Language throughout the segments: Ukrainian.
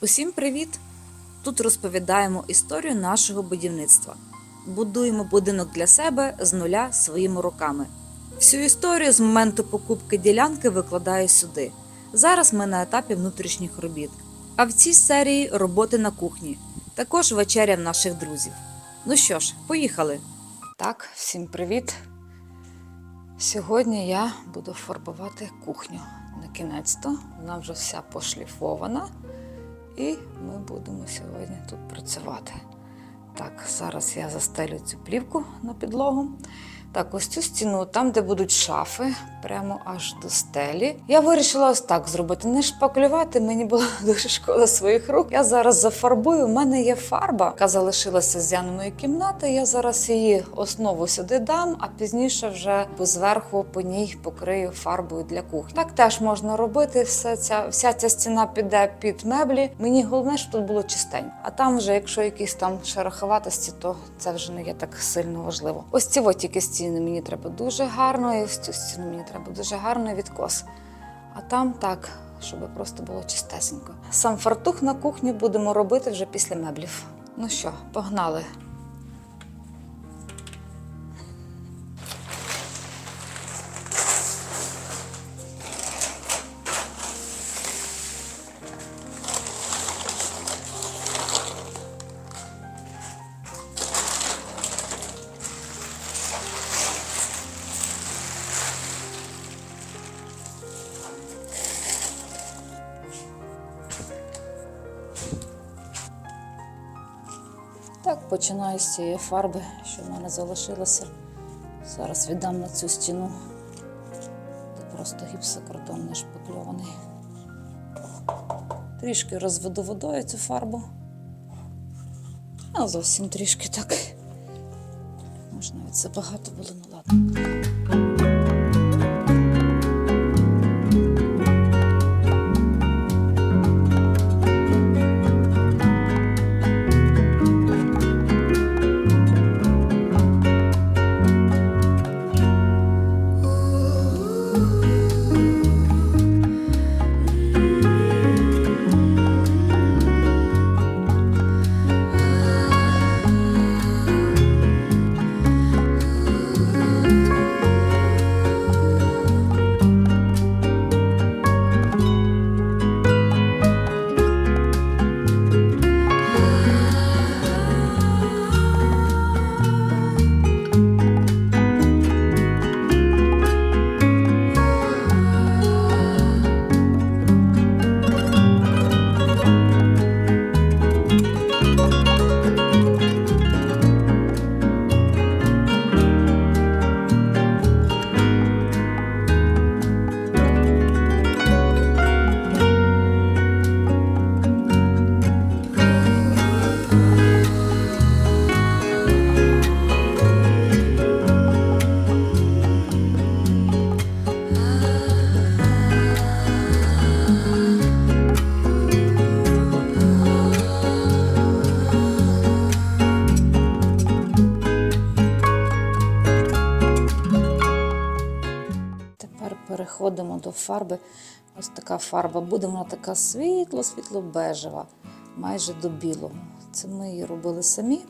Усім привіт! Тут розповідаємо історію нашого будівництва. Будуємо будинок для себе з нуля своїми руками. Всю історію з моменту покупки ділянки викладаю сюди. Зараз ми на етапі внутрішніх робіт. А в цій серії роботи на кухні, також вечеря в наших друзів. Ну що ж, поїхали! Так, всім привіт! Сьогодні я буду фарбувати кухню. На кінець-то вона вже вся пошліфована. І ми будемо сьогодні тут працювати. Так, зараз я застелю цю плівку на підлогу. Так, ось цю стіну, там, де будуть шафи, прямо аж до стелі. Я вирішила ось так зробити. Не шпаклювати, мені було дуже шкода своїх рук. Я зараз зафарбую. У мене є фарба, яка залишилася з Яниної кімнати. Я зараз її основу сюди дам, а пізніше вже зверху по ній покрию фарбою для кухні. Так теж можна робити. Все ця, вся ця стіна піде під меблі. Мені головне, щоб тут було чистенько. А там вже, якщо якісь там шероховатості, то це вже не є так сильно важливо. Ось ці от тільки стіни мені треба дуже гарно, і в цю стіну мені треба дуже гарно відкос. А там так, щоб просто було чистесенько. Сам фартух на кухні будемо робити вже після меблів. Ну що, погнали. Починаю з цієї фарби, що в мене залишилося. Зараз віддам на цю стіну. Це просто гіпсокартон не шпакльований. Трішки розведу водою цю фарбу. А зовсім трішки так. Може, навіть забагато було, ну ладно. Переходимо до фарби. Ось така фарба буде вона така світло-світло-бежева, майже до білого. Це ми її робили самі.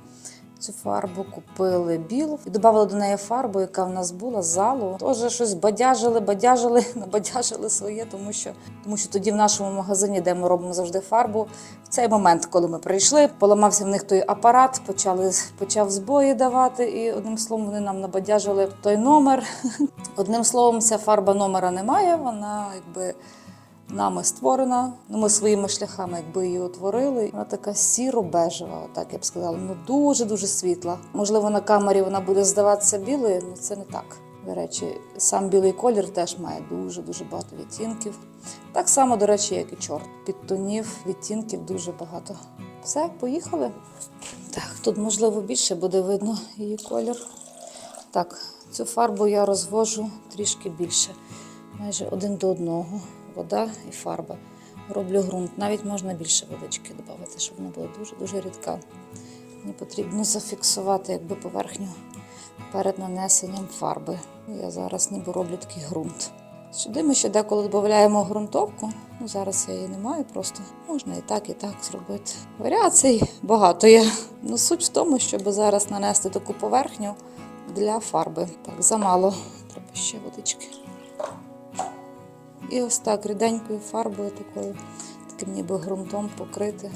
Цю фарбу купили білу і додали до неї фарбу, яка в нас була з залу. Теж щось бадяжили, бадяжили, набадяжили своє, тому що, тому що тоді в нашому магазині, де ми робимо завжди фарбу, в цей момент, коли ми прийшли, поламався в них той апарат, почали почав збої давати, і одним словом вони нам набадяжили той номер. Одним словом, ця фарба номера немає. Вона якби нами створена. Ну, ми своїми шляхами, якби її утворили. Вона така сіро-бежева, отак я б сказала. Ну дуже дуже світла. Можливо, на камері вона буде здаватися білою, але це не так. До речі, сам білий колір теж має дуже дуже багато відтінків. Так само, до речі, як і чорт. Підтонів, відтінків дуже багато. Все, поїхали. Так, тут можливо більше буде видно її колір. Так, цю фарбу я розвожу трішки більше, майже один до одного. Вода і фарба. Роблю ґрунт. Навіть можна більше водички додати, щоб вона була дуже-дуже рідка. Мені потрібно зафіксувати якби поверхню перед нанесенням фарби. Я зараз ніби роблю такий ґрунт. Сюди ми ще деколи додаємо ґрунтовку, Ну, зараз я її не маю, просто можна і так, і так зробити. Варіацій багато є. Ну, суть в тому, щоб зараз нанести таку поверхню для фарби. Так, замало. Треба ще водички. І ось так ріденькою фарбою такою, таким ніби ґрунтом покрити.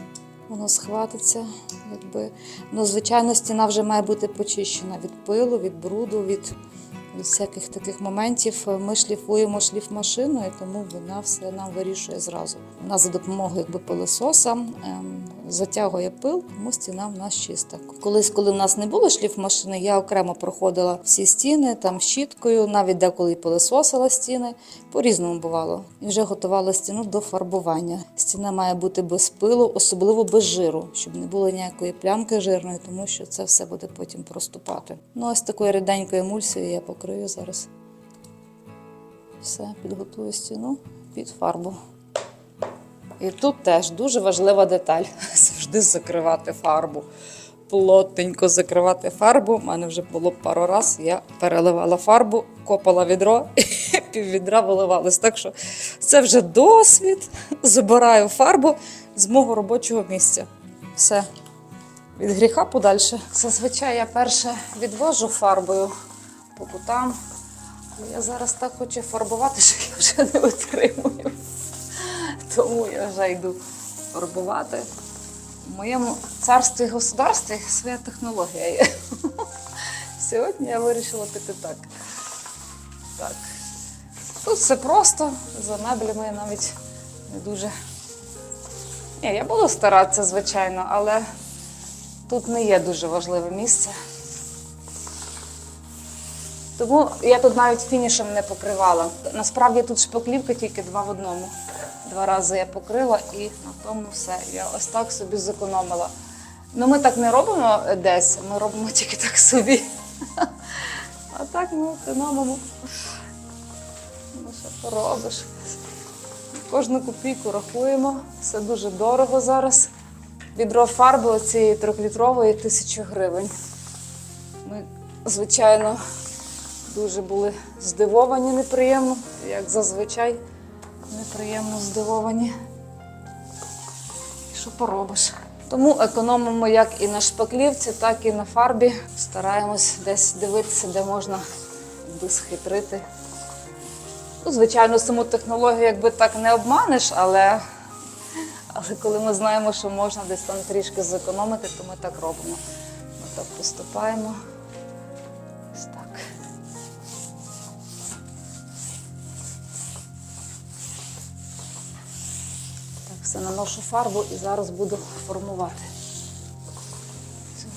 Воно схватиться, якби. Ну, звичайно, стіна вже має бути почищена від пилу, від бруду, від, від всяких таких моментів. Ми шліфуємо шліфмашиною, тому вона все нам вирішує зразу. Вона за допомогою якби, пилососа ем, затягує пил, тому стіна в нас чиста. Колись, коли в нас не було шліфмашини, я окремо проходила всі стіни там щіткою, навіть деколи і пилососила стіни. По-різному бувало. І вже готувала стіну до фарбування. Стіна має бути без пилу, особливо без жиру, щоб не було ніякої плямки жирної, тому що це все буде потім проступати. Ну, ось такою ріденькою емульсією я покрию зараз. Все, підготую стіну під фарбу. І тут теж дуже важлива деталь завжди закривати фарбу. Плотненько закривати фарбу. У мене вже було пару раз. Я переливала фарбу, копала відро, і пів відра виливалось. Так що це вже досвід. Забираю фарбу з мого робочого місця. Все. Від гріха подальше. Зазвичай я перше відвожу фарбою по кутам. Але я зараз так хочу фарбувати, що я вже не витримую. Тому я вже йду фарбувати. В моєму царстві і государстві своя технологія є. Сьогодні я вирішила піти так. Так. Тут все просто, за меблями я навіть не дуже. Ні, я буду старатися, звичайно, але тут не є дуже важливе місце. Тому я тут навіть фінішем не покривала. Насправді тут шпаклівка тільки два в одному. Два рази я покрила і на тому все. Я ось так собі зекономила. Ну, ми так не робимо десь, ми робимо тільки так собі. А так ми економимо. Ну, що поробиш? Кожну копійку рахуємо. Все дуже дорого зараз. Відро фарби оцієї трьохлітрової тисячу гривень. Ми, звичайно, дуже були здивовані неприємно, як зазвичай неприємно здивовані. Що поробиш? Тому економимо як і на шпаклівці, так і на фарбі. Стараємось десь дивитися, де можна схитрити. Ну, звичайно, саму технологію якби так не обманеш, але, але коли ми знаємо, що можна десь там трішки зекономити, то ми так робимо. Ми так поступаємо. Все наношу фарбу і зараз буду формувати цю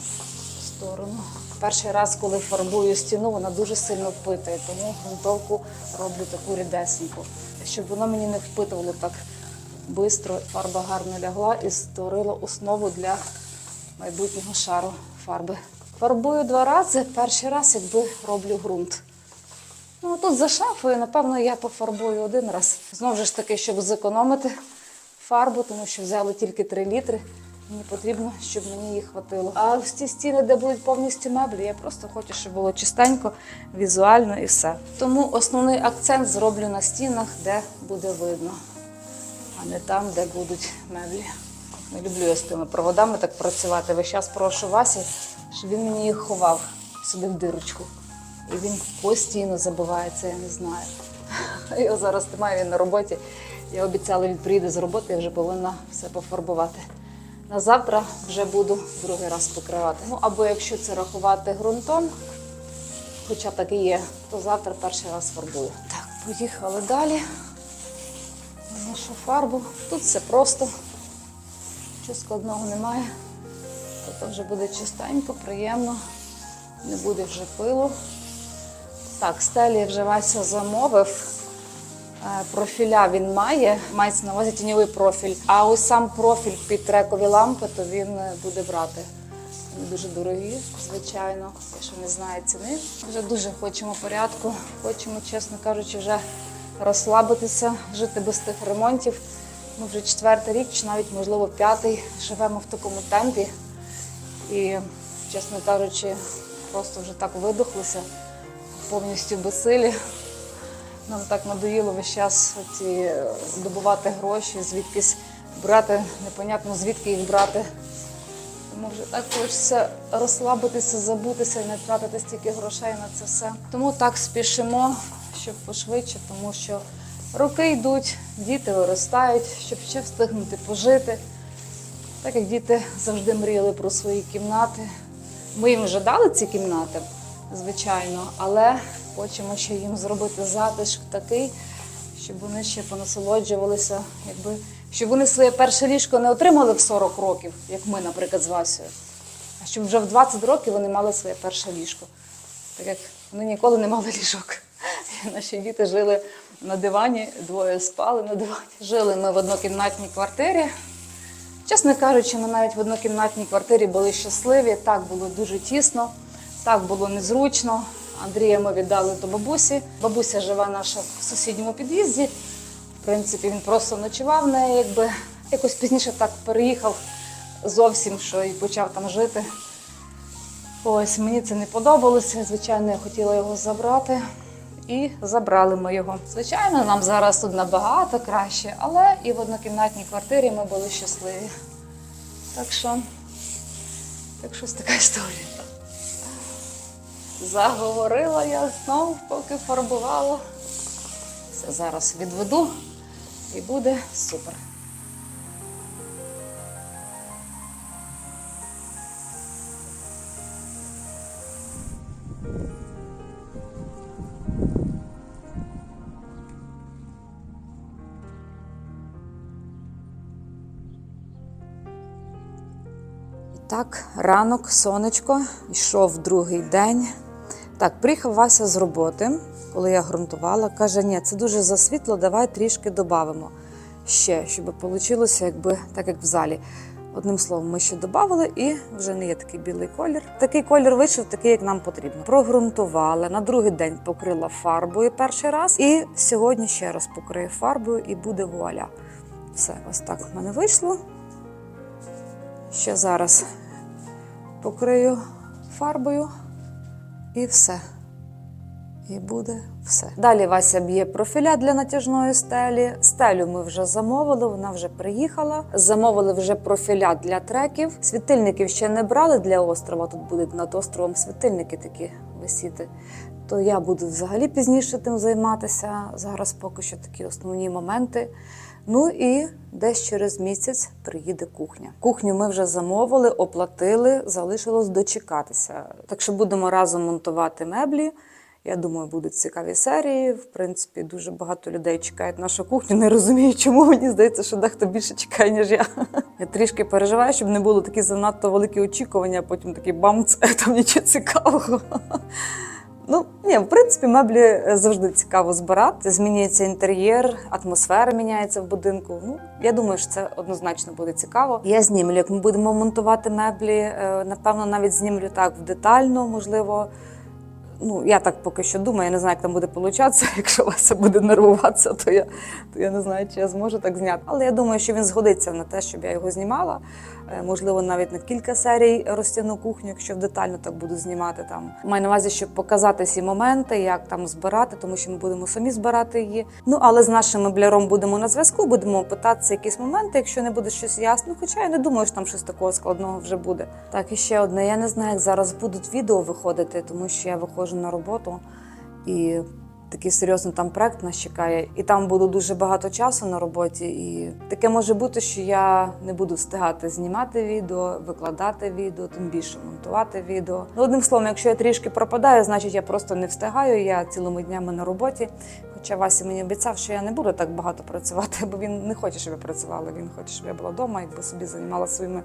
сторону. Перший раз, коли фарбую стіну, вона дуже сильно впитує, тому грунтовку роблю таку рідесеньку, щоб воно мені не впитувало так швидко. Фарба гарно лягла і створила основу для майбутнього шару фарби. Фарбую два рази, перший раз якби роблю ґрунт. Ну, тут за шафою, напевно, я пофарбую один раз. Знову ж таки, щоб зекономити фарбу, тому що взяли тільки 3 літри. Мені потрібно, щоб мені їх хватило. А в ці стіни, де будуть повністю меблі, я просто хочу, щоб було чистенько, візуально і все. Тому основний акцент зроблю на стінах, де буде видно, а не там, де будуть меблі. Не люблю я з тими проводами так працювати. Весь час прошу Васі, щоб він мені їх ховав сюди в дирочку. І він постійно забувається, я не знаю. Його зараз немає, він на роботі. Я обіцяла, він приїде з роботи, я вже повинна все пофарбувати. На завтра вже буду другий раз покривати. Ну або якщо це рахувати ґрунтом, хоча так і є, то завтра перший раз фарбую. Так, поїхали далі. Нашу фарбу. Тут все просто, нічого складного немає. Тут вже буде чистенько, приємно, не буде вже пилу. Так, стелі вже Вася замовив. Е, Профіля він має, мається на увазі тіньовий профіль. А ось сам профіль під трекові лампи, то він е, буде брати. Вони дуже дорогі, звичайно. Я ще не знаю ціни. Вже дуже хочемо порядку. Хочемо, чесно кажучи, вже розслабитися, жити без тих ремонтів. Ми вже четвертий рік, чи навіть, можливо, п'ятий живемо в такому темпі. І, чесно кажучи, просто вже так видохлися, повністю безсилі. Нам так надоїло весь час ці, е, добувати гроші, звідкись брати, непонятно звідки їх брати. Тому вже так хочеться розслабитися, забутися і не тратити стільки грошей на це все. Тому так спішимо, щоб пошвидше, тому що роки йдуть, діти виростають, щоб ще встигнути пожити. Так як діти завжди мріяли про свої кімнати. Ми їм вже дали ці кімнати, звичайно, але хочемо ще їм зробити затишок такий, щоб вони ще понасолоджувалися, якби щоб вони своє перше ліжко не отримали в 40 років, як ми, наприклад, з Васею, а щоб вже в 20 років вони мали своє перше ліжко. Так як вони ніколи не мали ліжок. Наші діти жили на дивані, двоє спали на дивані. Жили ми в однокімнатній квартирі. Чесно кажучи, ми навіть в однокімнатній квартирі були щасливі. Так було дуже тісно, так було незручно. Андрія ми віддали до бабусі. Бабуся живе наша в сусідньому під'їзді. В принципі, він просто ночував в неї, якби якось пізніше так переїхав зовсім, що і почав там жити. Ось мені це не подобалося. Звичайно, я хотіла його забрати. І забрали ми його. Звичайно, нам зараз тут набагато краще, але і в однокімнатній квартирі ми були щасливі. Так що, так щось така історія. Заговорила я знову, поки фарбувала. Все зараз відведу і буде супер. Так, ранок, сонечко, йшов другий день. Так, приїхав Вася з роботи, коли я ґрунтувала. Каже, ні, це дуже засвітло, давай трішки додамо ще, щоб вийшло, якби так як в залі. Одним словом, ми ще додали і вже не є такий білий колір. Такий колір вийшов, такий, як нам потрібно. Прогрунтували, на другий день покрила фарбою перший раз, і сьогодні ще раз покрию фарбою, і буде вуаля. Все, ось так в мене вийшло. Ще зараз покрию фарбою і все. І буде все. Далі Вася б'є профіля для натяжної стелі. Стелю ми вже замовили, вона вже приїхала. Замовили вже профіля для треків. Світильників ще не брали для острова. Тут будуть над островом світильники такі висіти. То я буду взагалі пізніше тим займатися. Зараз поки що такі основні моменти. Ну і десь через місяць приїде кухня. Кухню ми вже замовили, оплатили, залишилось дочекатися. Так що будемо разом монтувати меблі. Я думаю, будуть цікаві серії. В принципі, дуже багато людей чекають нашу кухню. Не розумію, чому мені здається, що дехто більше чекає, ніж я. Я трішки переживаю, щоб не було такі занадто великі очікування, а потім такий бамц, там нічого цікавого. Ну, ні, в принципі, меблі е, завжди цікаво збирати. Змінюється інтер'єр, атмосфера міняється в будинку. Ну, я думаю, що це однозначно буде цікаво. Я знімлю, як ми будемо монтувати меблі. Е, Напевно, навіть знімлю так в детально, можливо. Ну, я так поки що думаю, я не знаю, як там буде получатися. Якщо Вася буде нервуватися, то я, то я не знаю, чи я зможу так зняти. Але я думаю, що він згодиться на те, щоб я його знімала. Е, Можливо, навіть на кілька серій розтягну кухню, якщо детально так буду знімати там. Маю на увазі, щоб показати всі моменти, як там збирати, тому що ми будемо самі збирати її. Ну але з нашим мебляром будемо на зв'язку, будемо питатися якісь моменти, якщо не буде щось ясно. Хоча я не думаю, що там щось такого складного вже буде. Так, і ще одне. Я не знаю, як зараз будуть відео виходити, тому що я виходжу на роботу і такий серйозний там проект нас чекає, і там буде дуже багато часу на роботі. І таке може бути, що я не буду встигати знімати відео, викладати відео, тим більше монтувати відео. Ну, одним словом, якщо я трішки пропадаю, значить я просто не встигаю. Я цілими днями на роботі. Хоча Вася мені обіцяв, що я не буду так багато працювати, бо він не хоче, щоб я працювала. Він хоче, щоб я була вдома, якби собі займалася своїми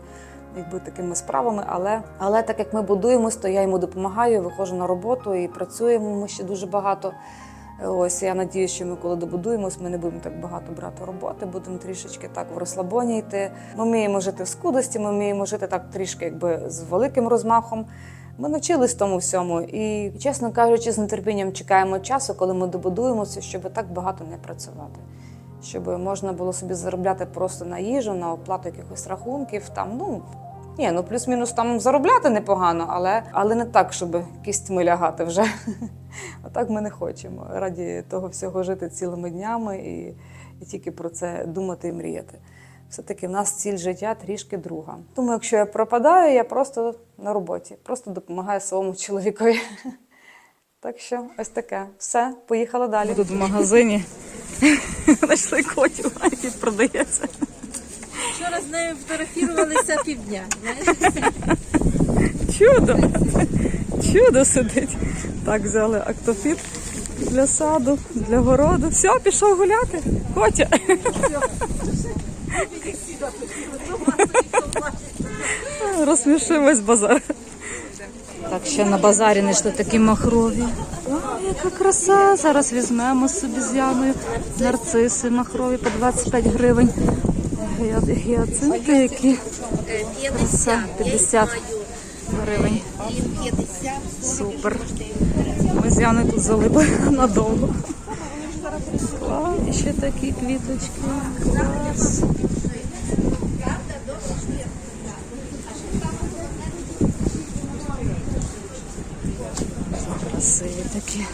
якби такими справами. Але, але так як ми будуємось, то я йому допомагаю, виходжу на роботу і працюємо. Ми ще дуже багато. Ось я надію, що ми коли добудуємось, ми не будемо так багато брати роботи, будемо трішечки так в розслабоні йти. Ми вміємо жити в скудості, ми вміємо жити так трішки, якби з великим розмахом. Ми навчились тому всьому, і чесно кажучи, з нетерпінням чекаємо часу, коли ми добудуємося, щоб так багато не працювати. Щоб можна було собі заробляти просто на їжу, на оплату якихось рахунків. Там ну Ні, ну плюс-мінус там заробляти непогано, але, але не так, щоб кістьми лягати вже. Отак ми не хочемо. Раді того всього жити цілими днями і, і тільки про це думати і мріяти. Все-таки в нас ціль життя трішки друга. Тому, якщо я пропадаю, я просто на роботі, просто допомагаю своєму чоловікові. Так що ось таке. Все, поїхала далі. Тут в магазині знайшли котів, який продається. Вчора з нею фотографувалися півдня. Чудо! Чудо сидить. Так, взяли актофіт для саду, для городу. Все, пішов гуляти. Котя. Розсмішив весь базар. Так, ще на базарі знайшли такі махрові. Яка краса! Зараз візьмемо з Яною нарциси махрові по 25 гривень. Гіа- Гіацинти які. Краса, 50 гривень. Супер. Ми з Яною тут залипли надовго. Ще такі квіточки. Клас. Красиві такі.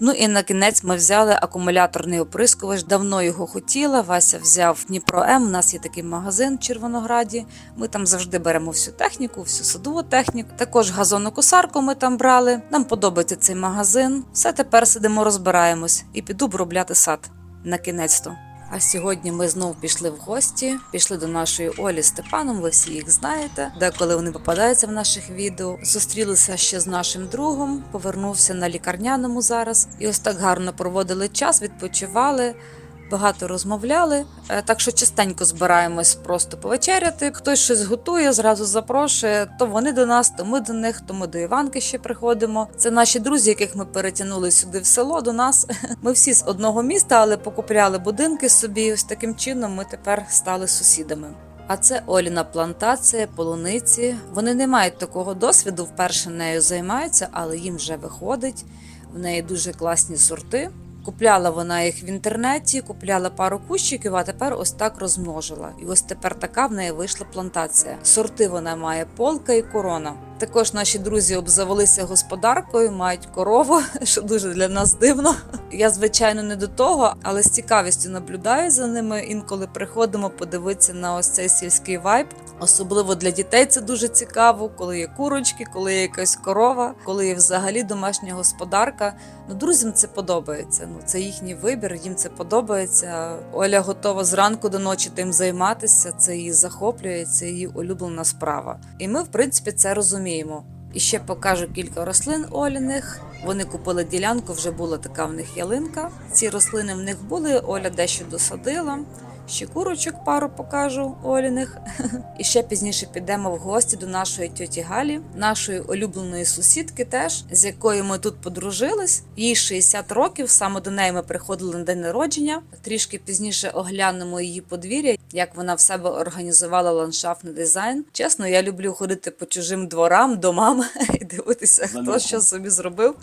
Ну і на кінець ми взяли акумуляторний оприскувач. Давно його хотіла. Вася взяв Дніпро М. У нас є такий магазин в Червонограді. Ми там завжди беремо всю техніку, всю садову техніку. Також газонокосарку ми там брали. Нам подобається цей магазин. Все тепер сидимо, розбираємось і піду обробляти сад на кінець-то. А сьогодні ми знов пішли в гості, пішли до нашої Олі Степаном. Ви всі їх знаєте. Деколи вони попадаються в наших відео. Зустрілися ще з нашим другом, повернувся на лікарняному зараз. І ось так гарно проводили час, відпочивали. Багато розмовляли, Е, так що частенько збираємось просто повечеряти. Хтось щось готує, зразу запрошує. То вони до нас, то ми до них, то ми до Іванки ще приходимо. Це наші друзі, яких ми перетягнули сюди в село до нас. Ми всі з одного міста, але покупляли будинки собі. Ось таким чином ми тепер стали сусідами. А це Оліна плантація, полуниці. Вони не мають такого досвіду, вперше нею займаються, але їм вже виходить. В неї дуже класні сорти. Купляла вона їх в інтернеті, купляла пару кущиків, а тепер ось так розмножила. І ось тепер така в неї вийшла плантація. Сорти вона має полка і корона. Також наші друзі обзавелися господаркою, мають корову, що дуже для нас дивно. Я, звичайно, не до того, але з цікавістю наблюдаю за ними. Інколи приходимо подивитися на ось цей сільський вайб. Особливо для дітей це дуже цікаво, коли є курочки, коли є якась корова, коли є взагалі домашня господарка. Ну, друзям це подобається. Ну, це їхній вибір, їм це подобається. Оля готова зранку до ночі тим займатися. Це її захоплює, це її улюблена справа. І ми, в принципі, це розуміємо. І ще покажу кілька рослин Оліних. Вони купили ділянку, вже була така в них ялинка. Ці рослини в них були. Оля дещо досадила. Ще курочок пару покажу Оліних. І ще пізніше підемо в гості до нашої тьоті Галі, нашої улюбленої сусідки, теж з якою ми тут подружились. Їй 60 років. Саме до неї ми приходили на день народження. Трішки пізніше оглянемо її подвір'я, як вона в себе організувала ландшафтний дизайн. Чесно, я люблю ходити по чужим дворам, домам і дивитися, хто що собі зробив,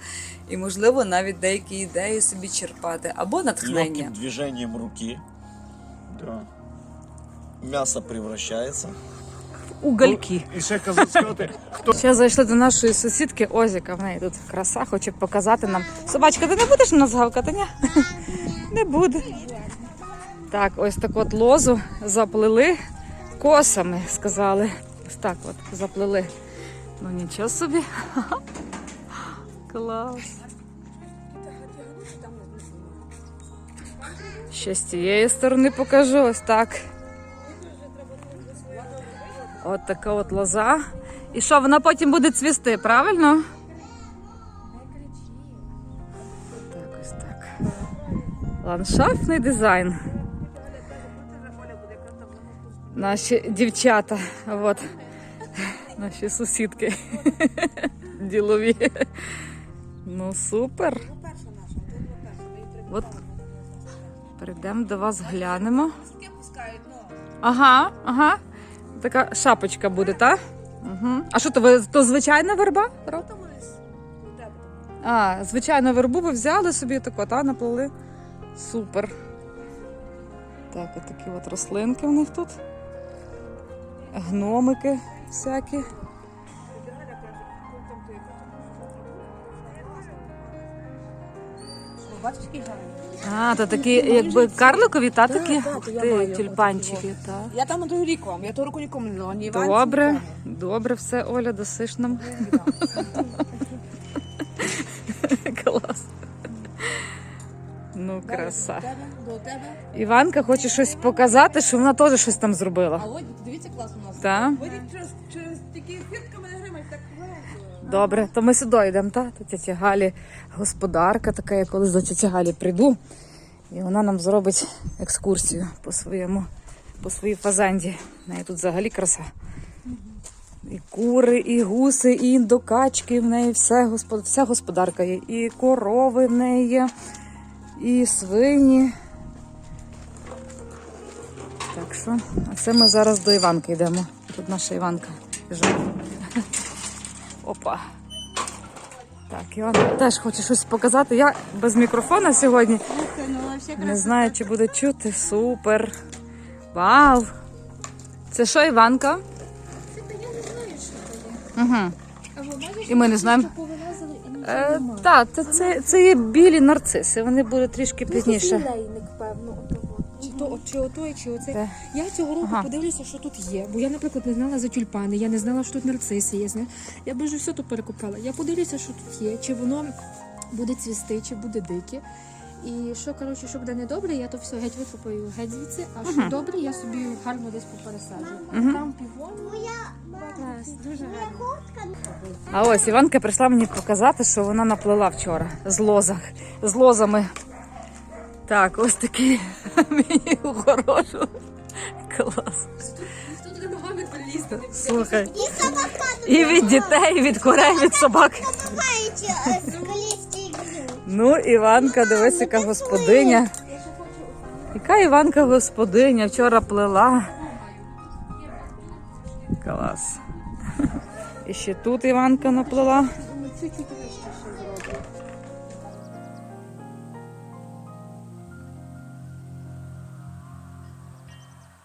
і можливо навіть деякі ідеї собі черпати або натхнення. Легким движением руки. Да. Мясо превращается. Угольки. І ще сказати, хто Ще зайшли до нашої сусідки Озіка. В неї тут краса, хоче показати нам. Собачка, ти не будеш на нас гавкати, ні? Не буде. Так, ось так от лозу заплели косами, сказали. Ось так от заплели. Ну нічого собі. Клас. Ще з цієї сторони покажу ось так. От така от лоза. І що, вона потім буде цвісти, правильно? Так, ось так. Ландшафтний дизайн. Наші дівчата, от, наші сусідки. Ділові. Ну, супер. От прийдемо до вас, глянемо. Ага, ага. Така шапочка буде, так? Угу. А що то ви то звичайна верба? А, звичайну вербу ви взяли собі таку, та наплели. Супер. Так, от такі от рослинки в них тут. Гномики всякі. Бачиш, який гарний? А, то такі, якби карликові, та такі так, я ти, маю тюльпанчики, так. Я там той рік вам, я того року нікому не дала, ні Іванці, Добре, нікому. добре, все, Оля, досиш нам. Клас. Ну, краса. До тебе, до тебе. Іванка хоче щось показати, що вона теж щось там А зробила. от дивіться, класно у нас. Так? Водіть через, через такі фіртками не гримать, так легко. Добре, то ми сюди йдемо, так? Тут тетя Галі господарка така, я колись до тіті Галі прийду. І вона нам зробить екскурсію по своєму, по своїй фазанді. В неї тут взагалі краса. І кури, і гуси, і індокачки, в неї все, господ... вся господарка є. І корови в неї є, і свині. Так що, а це ми зараз до Іванки йдемо. Тут наша Іванка. Біжимо. Опа. Так, Іванка теж хоче щось показати. Я без мікрофона сьогодні. Не знаю, чи буде чути. Супер. Вау. Це що, Іванка? Це я не знаю, Угу. І ми не знаємо. Е, так, це, це, це є білі нарциси. Вони будуть трішки пізніше. Лейник, певно, то, чи ото, чи оце. Де? Я цього року Ага. подивлюся, що тут є. Бо я, наприклад, не знала за тюльпани, я не знала, що тут нарциси є. зна- Я би вже все тут перекопала. Я подивлюся, що тут є, чи воно буде цвісти, чи буде дике. І що, коротше, що буде недобре, я то все геть викопаю геть звідси, а що добре, я собі гарно десь попересаджу. Там півон. Клас, дуже гарно. А ось Іванка прийшла мені показати, що вона наплела вчора з лозах, з лозами. Так, ось такий мені хорошу. Клас. Ногами? Слухай. І від дітей, і від курей, від собак. Ну, Іванка, дивись, яка господиня. Яка Іванка господиня вчора плела. Клас. І ще тут Іванка наплела.